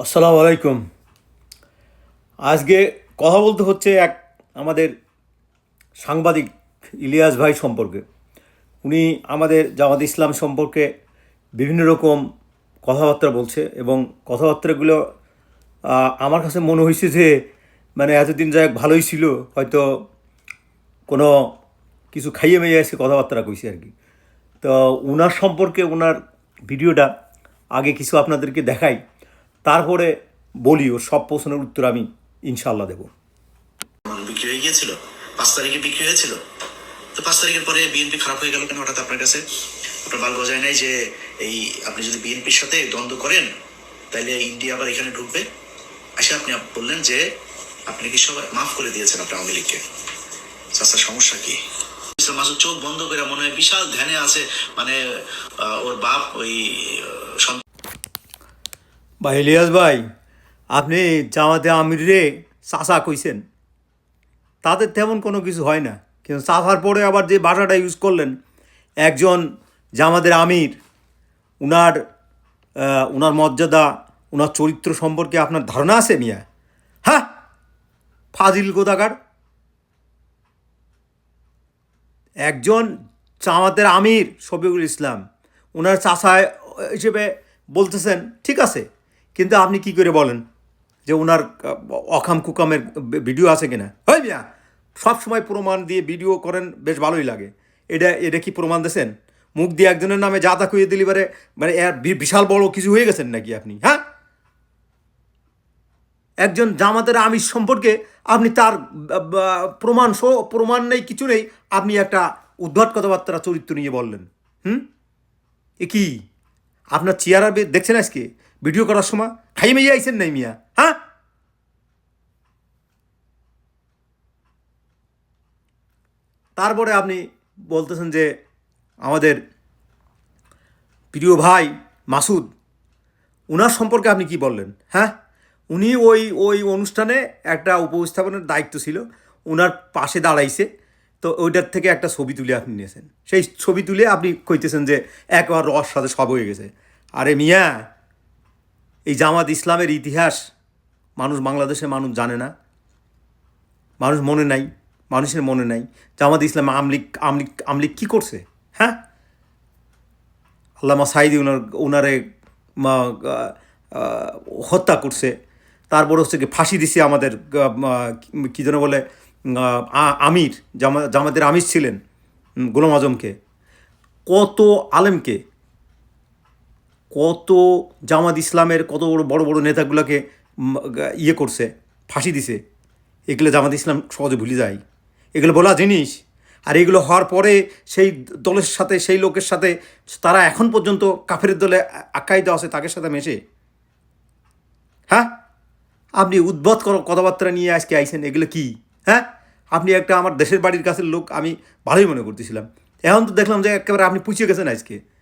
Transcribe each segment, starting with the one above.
আসসালামু আলাইকুম। আজকে কথা বলতে হচ্ছে এক আমাদের সাংবাদিক ইলিয়াস ভাই সম্পর্কে। উনি আমাদের জামাত ইসলাম সম্পর্কে বিভিন্ন রকম কথাবার্তা বলছে এবং কথাবার্তাগুলো আমার কাছে মনে হয়েছে যে মানে এতদিন যাই ভালোই ছিল, হয়তো কোনো কিছু খাইয়ে মেয়ে এসে কথাবার্তা কইছে আর কি। তো ওনার সম্পর্কে ওনার ভিডিওটা আগে কিছু আপনাদেরকে দেখাই। তারপরে বলি সব প্রশ্নের উত্তর আমি ইনশাল্লাহ দেবো। বিক্রি হয়ে গিয়েছিল? পাঁচ তারিখে বিক্রি হয়েছিল? তো পাঁচ তারিখের পরে বিএনপি খারাপ হয়ে গেল কেন হঠাৎ আপনার কাছে? আপনার বাল নাই যে এই আপনি যদি বিএনপির সাথে দ্বন্দ্ব করেন তাহলে ইন্ডিয়া আবার এখানে ঢুকবে? আসে আপনি বললেন যে আপনি কি সবাই মাফ করে দিয়েছেন আপনার আওয়ামী লীগকে। চাষার সমস্যা কি? মাসুদ, চোখ বন্ধ করে মনে হয় বিশাল ধ্যানে আছে মানে ওর বাপ ওই বা ইলিয়াস ভাই, আপনি জামাতে আমিরে চাষা কইছেন। তাদের তেমন কোনো কিছু হয় না। কিন্তু চাষার পরে আবার যে ভাষাটা ইউজ করলেন, একজন জামাতের আমির, উনার উনার মর্যাদা ওনার চরিত্র সম্পর্কে আপনার ধারণা আছে মিয়া? হ্যাঁ? ফাজিল গোদাগার। একজন জামাতের আমির শফিকুল ইসলাম ওনার চাষা হিসেবে বলতেছেন, ঠিক আছে কিন্তু আপনি কি করে বলেন যে ওনার অখাম কুকামের ভিডিও আছে কিনা? হয় মিয়া, সব সময় প্রমাণ দিয়ে ভিডিও করেন, বেশ ভালোই লাগে। এটা এটা কি প্রমাণ দিয়েছেন? মুখ দিয়ে একজনের নামে যা তা খুঁজে দিলি বারে মানে বিশাল বড় কিছু হয়ে গেছেন নাকি আপনি হ্যাঁ? একজন জামাতের আমির সম্পর্কে আপনি তার প্রমাণ সহ, প্রমাণ নেই, কিছু নেই, আপনি একটা উদ্ভট কথাবার্তা, চরিত্র নিয়ে বললেন। হুম? এ কি? আপনার চেয়ারা দেখছেন আজকে? ভিডিও করার সময়, খাই মেয়ে আইছেন নাই মিয়া? হ্যাঁ? তারপরে আপনি বলতেছেন যে, আমাদের প্রিয় ভাই মাসুদ, উনার সম্পর্কে আপনি কি বললেন? হ্যাঁ উনি ওই ওই অনুষ্ঠানে একটা উপস্থাপনের দায়িত্ব ছিল ওনার পাশে দাঁড়াইছে, তো ওইটার থেকে একটা ছবি তুলে আপনি নিয়েছেন। সেই ছবি তুলে আপনি কইতেছেন যে, একবার রস সাথে সব হয়ে গেছে। আরে মিয়া এই জামাত ইসলামের ইতিহাস মানুষ বাংলাদেশের মানুষ জানে না। মানুষ মনে নাই মানুষের মনে নাই জামাত ইসলাম আমলিক আমলিক আমলিক কী করছে হ্যাঁ? আল্লামা সাইদি ওনার ওনারে হত্যা করছে। তারপর হচ্ছে কি ফাঁসি দিছে আমাদের আহ, যেন বলে আমির জামা জামাতের আমির ছিলেন গোলাম আজমকে। কত আলেমকে কত জামাত ইসলামের কত বড় বড় নেতাগুলোকে ইয়ে করছে, ফাঁসি দিছে। এগুলো জামাত ইসলাম সহজে ভুলে যায়। এগুলো বলা জিনিস। আর এগুলো হওয়ার পরে সেই দলের সাথে, সেই লোকের সাথে তারা এখন পর্যন্ত কাফের দলে আখ্যায়িত আছে, তাদের সাথে মেশে। হ্যাঁ? আপনি উদ্বোধ কর, কথাবার্তা নিয়ে আজকে আইছেন, এগুলো কি? হ্যাঁ? আপনি একটা আমার দেশের বাড়ির কাছের লোক, আমি ভালোই মনে করতেছিলাম। এখন তো দেখলাম যে একেবারে আপনি পুছিয়ে গেছেন আজকে।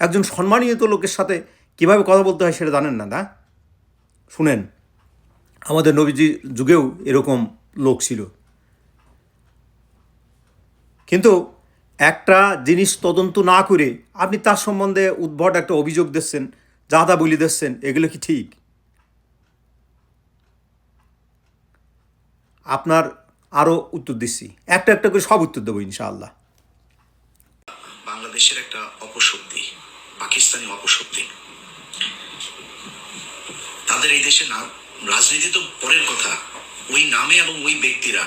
একজন সম্মানিত লোকের সাথে কীভাবে কথা বলতে হয় সেটা জানেন না না? শুনেন, আমাদের নবীজি যুগেও এরকম লোক ছিল। কিন্তু একটা জিনিস তদন্ত না করে আপনি তার সম্বন্ধে উদ্ভট একটা অভিযোগ দিচ্ছেন যা তা বলি দিচ্ছেন, এগুলো কি ঠিক? আপনার আরও উত্তর দিচ্ছি। একটা একটা করে সব উত্তর দেবো ইনশাআল্লাহ। বাংলাদেশের একটা অপশক্তি। পাকিস্তানি অপশক্তি। তাদের এই দেশে না রাজনীতি তো পরের কথা। ওই নামে এবং ওই ব্যক্তিরা।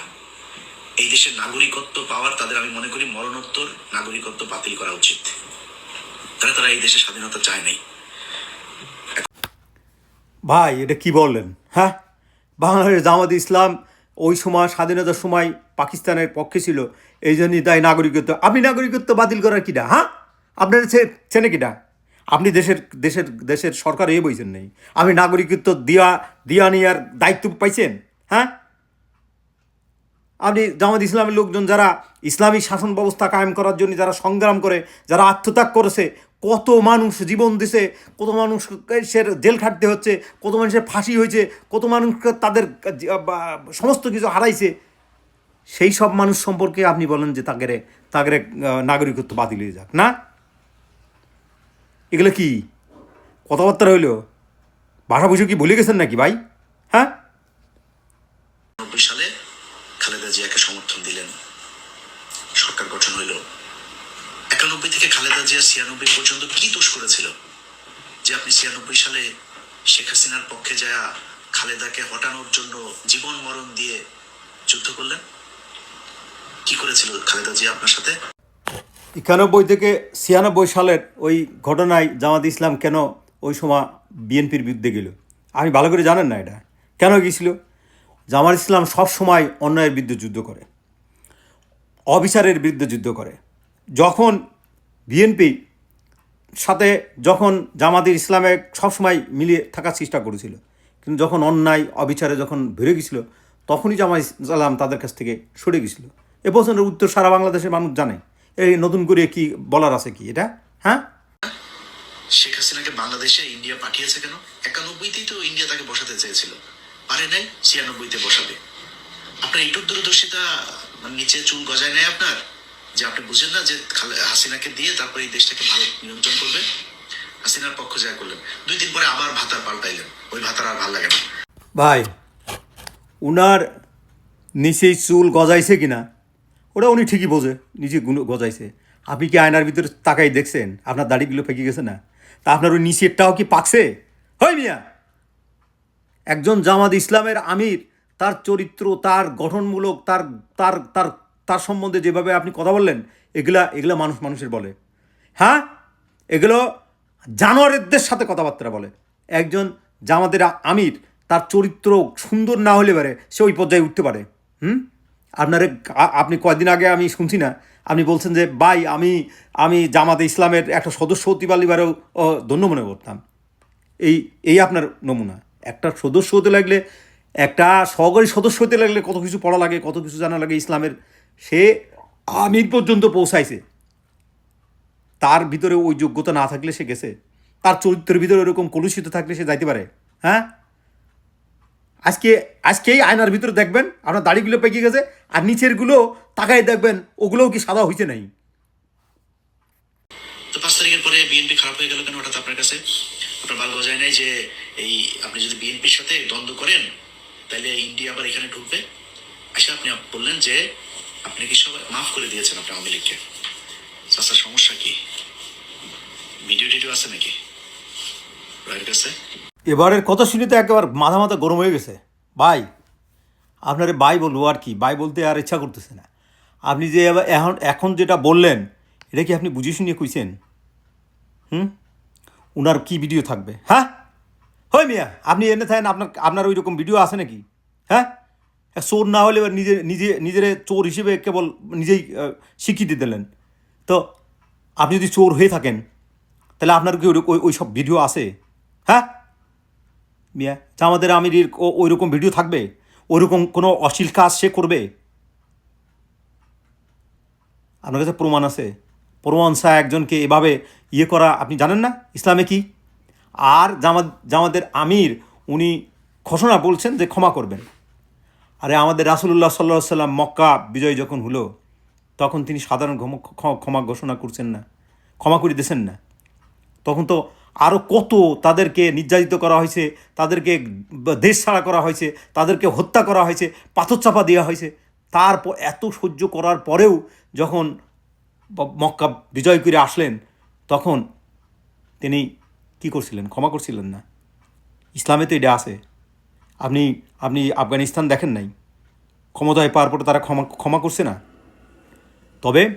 এই দেশের নাগরিকত্ব পাওয়ার তাদের আমি মনে করি মরণোত্তর নাগরিকত্ব বাতিল করা উচিত। তারা তারা এই দেশে স্বাধীনতা চায় নাই? ভাই, এটা কি বললেন? হ্যাঁ? বাংলাদেশ জামাত ইসলাম ওই সময় স্বাধীনতার সময় পাকিস্তানের পক্ষে ছিল। এই জন্যই তাই নাগরিকত্ব আপনি নাগরিকত্ব বাতিল করার কিটা হ্যাঁ? আপনার চেনে কিটা আপনি দেশের দেশের দেশের সরকার এ বইছেন নেই। আপনি নাগরিকত্ব দিয়া দিয়া নেওয়ার দায়িত্ব পাইছেন হ্যাঁ? আপনি জামাত ইসলামের লোকজন যারা ইসলামী শাসন ব্যবস্থা কায়েম করার জন্য যারা সংগ্রাম করে, যারা আত্মত্যাগ করেছে, কত মানুষ জীবন দিছে, কত মানুষ জেল খাটতে হচ্ছে, কত মানুষের ফাঁসি হয়েছে, কত মানুষ তাদের সমস্ত কিছু হারাইছে, সেই সব মানুষ সম্পর্কে আপনি বলেন যে তাদের তাদের নাগরিকত্ব বাতিল হয়ে যাক, না? এগুলো কি? কথাবার্তা হইল ভাষা ভুষি কি ভুলে গেছেন নাকি ভাই? হ্যাঁ? সালে খালেদা জিয়াকে সমর্থন দিলেন। সরকার গঠন হইল। একানব্বই থেকে খালেদা জিয়া ছিয়ানব্বই পর্যন্ত কি দোষ করেছিল? যে আপনি ছিয়ানব্বই সালে শেখ হাসিনার পক্ষে যা খালেদাকে হটানোর জন্য জীবন মরণ দিয়ে যুদ্ধ করলেন? কি করেছিল খালেদা জিয়া আপনার সাথে? একানব্বই থেকে ছিয়ানব্বই সালের ওই ঘটনায় জামাত ইসলাম কেন ওই সময় বিএনপির বিরুদ্ধে গেল? আপনি ভালো করে জানেন না এটা। কেন গিয়েছিল জামাত ইসলাম সব সময় অন্যায়ের বিরুদ্ধে যুদ্ধ করে, অবিচারের বিরুদ্ধে যুদ্ধ করে। যখন বিএনপি সাথে যখন জামাতের ইসলামে সবসময় মিলিয়ে থাকার চেষ্টা করেছিল, কিন্তু যখন অন্যায়, অবিচারে যখন বেড়ে গেছিল, তখনই জামাত ইসলাম তাদের কাছ থেকে সরে গেছিল। এ প্রশ্নের উত্তর সারা বাংলাদেশের মানুষ জানে। এই নতুন করে কি বলার আছে কি এটা? হ্যাঁ? শেখ হাসিনাকে বাংলাদেশে ইন্ডিয়া পাঠিয়েছে কেন? একানব্বইতেই তো ইন্ডিয়া তাকে বসাতে চেয়েছিল। পারে নাই ছিয়ানব্বইতে বসাবে। আপনার এইটুক দূরদর্শিতা নিচে চুল গজায় নেয় আপনার? যে আপনি বুঝেন না যে হাসিনাকে দিয়ে তারপরে এই দেশটাকে ভারত নিয়ন্ত্রণ করবে? হাসিনার পক্ষ যা করলেন। দুই দিন পরে আবার ভাতার পাল্টাইলেন। ওই ভাতার আর ভালো লাগে না। ভাই উনার নিচেই চুল গজাইছে কিনা? ওটা উনি ঠিকই বোঝে, নিজে গুণ গজাইছে। আপনি কি আয়নার ভিতরে তাকাই দেখছেন? আপনার দাড়িগুলো পেকে গেছে না? তা আপনার ওই নিচেরটাও কি পাকছে? হয় মিয়া! একজন জামাত ইসলামের আমির, তার চরিত্র, তার গঠনমূলক, তার তার তার তার সম্বন্ধে যেভাবে আপনি কথা বললেন, এগুলা এগুলা মানুষ মানুষের বলে। হ্যাঁ? এগুলো জানোয়ারদের সাথে কথাবার্তা বলে। একজন জামাতের আমির, তার চরিত্র সুন্দর না হলে পারে সে ওই পর্যায়ে উঠতে পারে। হুম? আপনারে আপনি কয়দিন আগে আমি শুনছি না, আপনি বলছেন যে, ভাই, আমি আমি জামাতে ইসলামের একটা সদস্য হতে পারলেও ধন্য মনে করতাম। এই এই আপনার নমুনা। একটা সদস্য হতে লাগলে, একটা সহকারী সদস্য হতে লাগলে কত কিছু পড়া লাগে, কত কিছু জানা লাগে ইসলামের। সে আমির পর্যন্ত পৌঁছাইছে। তার ভিতরে ওই যোগ্যতা না থাকলে সে গেছে। তার চরিত্রের ভিতরে এরকম কলুষিত থাকলে সে যাইতে পারে। হ্যাঁ? আজকে আজকে এই আয়নার ভিতরে দেখবেন, আপনার দাড়িগুলো পেকে গেছে, আর নিচেরগুলো তাকায় দেখবেন, ওগুলোও কি সাদা হয়েছে নাই? তো পাঁচ তারিখের পরে বিএনপি খারাপ হয়ে গেল কেন হঠাৎ আপনার কাছে? আপনার বাল গজায় নাই যে এই আপনি যদি বিএনপির সাথে দ্বন্দ্ব করেন, তাহলে ইন্ডিয়া আবার এখানে ঢুকবে? আচ্ছা আপনি বললেন যে আপনি কি সবাই মাফ করে দিয়েছেন আপনি আওয়ামী লীগকে। চাষার সমস্যা কি? ভিডিও টিডিও আছে নাকি? রয়ের কাছে এবারের কথা শুনে তো একেবারে মাথা মাথা গরম হয়ে গেছে। ভাই, আপনারে বাই বলব আর কি বাই বলতে আর ইচ্ছা করতেছে না। আপনি যে এখন এখন যেটা বললেন, এটা কি আপনি বুঝে শুনিয়ে কইছেন? হুম? ওনার কি ভিডিও থাকবে? হ্যাঁ? হয় মিয়া, আপনি এনে থাকেন, আপনার আপনার ওই রকম ভিডিও আছে নাকি? হ্যাঁ? চোর না হলে এবার নিজে নিজে নিজের চোর হিসেবে কেবল নিজেই স্বীকৃতি দিলেন। তো আপনি যদি চোর হয়ে থাকেন, তাহলে আপনার কি ওই ওই সব ভিডিও আছে? হ্যাঁ? আমাদের আমির ওই রকম ভিডিও থাকবে? ওইরকম কোনো অশ্লীল কাজ সে করবে? আপনার কাছে প্রমাণ আছে? প্রমাণ ছাড়া একজনকে এভাবে ইয়ে করা আপনি জানেন না? ইসলামে কি? আর জামাত জামাতের আমির, উনি ঘোষণা বলছেন যে ক্ষমা করবেন। আরে আমাদের রাসুলুল্লাহ সাল্লাহ সাল্লাম মক্কা বিজয় যখন হলো, তখন তিনি সাধারণ ক্ষমা ঘোষণা করছেন না। ক্ষমা করে দিয়েছেন না। তখন তো আরও কত তাদেরকে নির্যাতিত করা হয়েছে, তাদেরকে দেশ ছাড়া করা হয়েছে, তাদেরকে হত্যা করা হয়েছে, পাথর চাপা দেওয়া হয়েছে। তারপর এত সহ্য করার পরেও যখন মক্কা বিজয় করে আসলেন, তখন তিনি কি করছিলেন? ক্ষমা করছিলেন না। ইসলামে তো এটা আছে। আপনি আপনি আফগানিস্তান দেখেন নাই? ক্ষমতায় পাওয়ার পরে তারা ক্ষমা ক্ষমা করছে না? তবে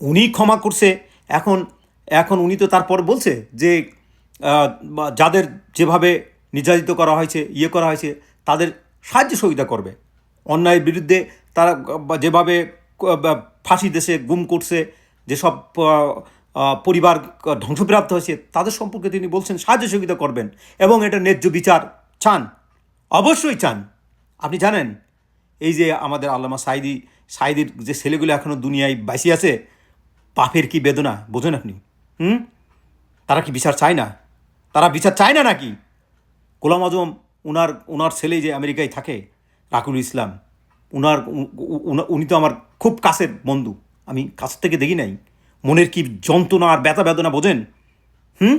উনি ক্ষমা করছে, এখন এখন উনি তো তারপর বলছে যে যাদের যেভাবে নির্যাতিত করা হয়েছে ইয়ে করা হয়েছে, তাদের সাহায্য সহযোগিতা করবে। অন্যায়ের বিরুদ্ধে তারা যেভাবে ফাঁসি দেশে গুম করছে, যেসব পরিবার ধ্বংসপ্রাপ্ত হয়েছে, তাদের সম্পর্কে তিনি বলছেন সাহায্য সহযোগিতা করবেন এবং এটা ন্যায্য বিচার চান, অবশ্যই চান। আপনি জানেন, এই যে আমাদের আল্লামা সাইদি সাইদির যে ছেলেগুলো এখনও দুনিয়ায় বাইসি আছে, পাপের কি বেদনা, বোঝেন আপনি? হুম? তারা কি বিচার চায় না? তারা বিচার চায় না নাকি? গোলাম আজম ওনার ওনার ছেলে যে আমেরিকায় থাকে, রাকুল ইসলাম উ- উনি তো আমার খুব কাছের বন্ধু। আমি কাছ থেকে দেখি নাই। মনের কি যন্ত্রণা আর ব্যথা বেদনা বোঝেন? হুম?